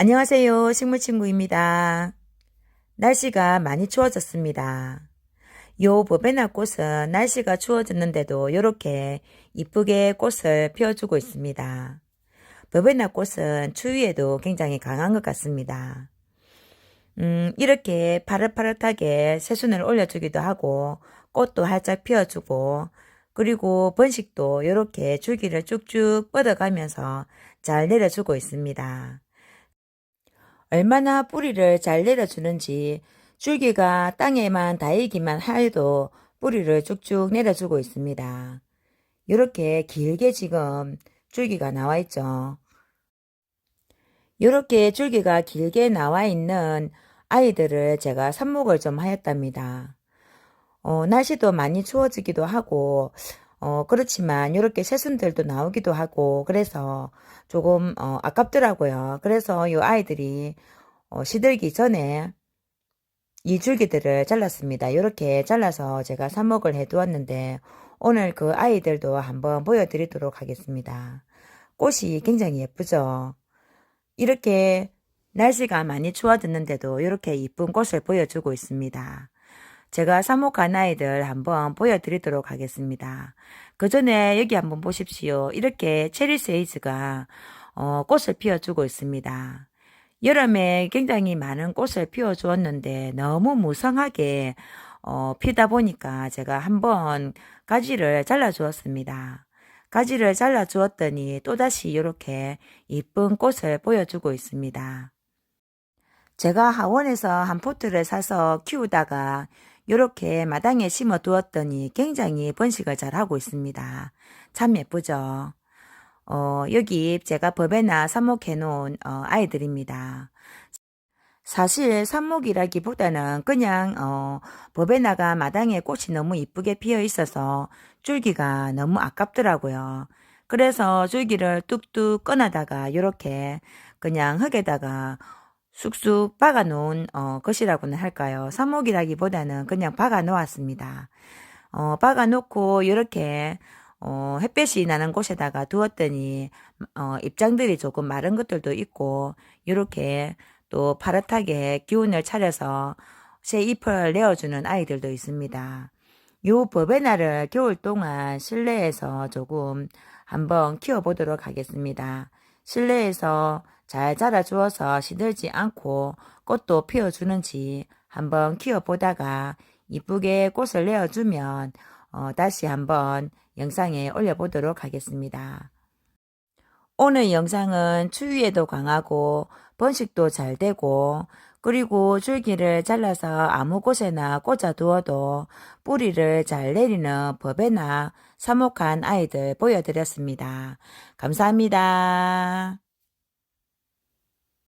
안녕하세요. 식물친구입니다. 날씨가 많이 추워졌습니다. 요 버베나 꽃은 날씨가 추워졌는데도 이렇게 이쁘게 꽃을 피워주고 있습니다. 버베나 꽃은 추위에도 굉장히 강한 것 같습니다. 음, 이렇게 파릇파릇하게 새순을 올려주기도 하고 꽃도 활짝 피워주고 그리고 번식도 이렇게 줄기를 쭉쭉 뻗어가면서 잘 내려주고 있습니다. 얼마나 뿌리를 잘 내려주는지 줄기가 땅에만 닿이기만 해도 뿌리를 쭉쭉 내려주고 있습니다. 이렇게 길게 지금 줄기가 나와 있죠. 이렇게 줄기가 길게 나와 있는 아이들을 제가 삽목을 좀 하였답니다. 어, 날씨도 많이 추워지기도 하고, 어, 그렇지만 이렇게 새순들도 나오기도 하고, 그래서 조금, 어, 아깝더라고요. 그래서 이 아이들이, 어, 시들기 전에 이 줄기들을 잘랐습니다. 이렇게 잘라서 제가 삽목을 해 두었는데, 오늘 그 아이들도 한번 보여드리도록 하겠습니다. 꽃이 굉장히 예쁘죠? 이렇게 날씨가 많이 추워졌는데도 이렇게 이쁜 꽃을 보여주고 있습니다. 제가 삽목한 아이들 한번 보여드리도록 하겠습니다. 그 전에 여기 한번 보십시오. 이렇게 체리 세이즈가 어, 꽃을 피워주고 있습니다. 여름에 굉장히 많은 꽃을 피워주었는데 너무 무성하게 어, 피다 보니까 제가 한번 가지를 잘라주었습니다. 가지를 잘라주었더니 또다시 이렇게 이쁜 꽃을 보여주고 있습니다. 제가 하원에서 한 포트를 사서 키우다가 이렇게 마당에 심어 두었더니 굉장히 번식을 잘 하고 있습니다. 참 예쁘죠? 어, 여기 제가 법에나 삽목해 놓은 어, 아이들입니다. 사실 삽목이라기보다는 그냥 어, 법에나가 마당에 꽃이 너무 이쁘게 피어 있어서 줄기가 너무 아깝더라고요. 그래서 줄기를 뚝뚝 꺼내다가 이렇게 그냥 흙에다가 쑥쑥 박아 놓은 어, 것이라고는 할까요? 삽목이라기보다는 그냥 박아 놓았습니다. 어, 박아 놓고 이렇게 어, 햇볕이 나는 곳에다가 두었더니 어, 입장들이 조금 마른 것들도 있고 이렇게 또 파릇하게 기운을 차려서 새 잎을 내어주는 아이들도 있습니다. 요 버베나를 겨울 동안 실내에서 조금 한번 키워보도록 하겠습니다. 실내에서 잘 자라주어서 시들지 않고 꽃도 피워주는지 한번 키워보다가 이쁘게 꽃을 내어주면 어, 다시 한번 영상에 올려보도록 하겠습니다. 오늘 영상은 추위에도 강하고 번식도 잘 되고 그리고 줄기를 잘라서 아무 곳에나 꽂아 두어도 뿌리를 잘 내리는 법에나 사목한 아이들 보여드렸습니다. 감사합니다.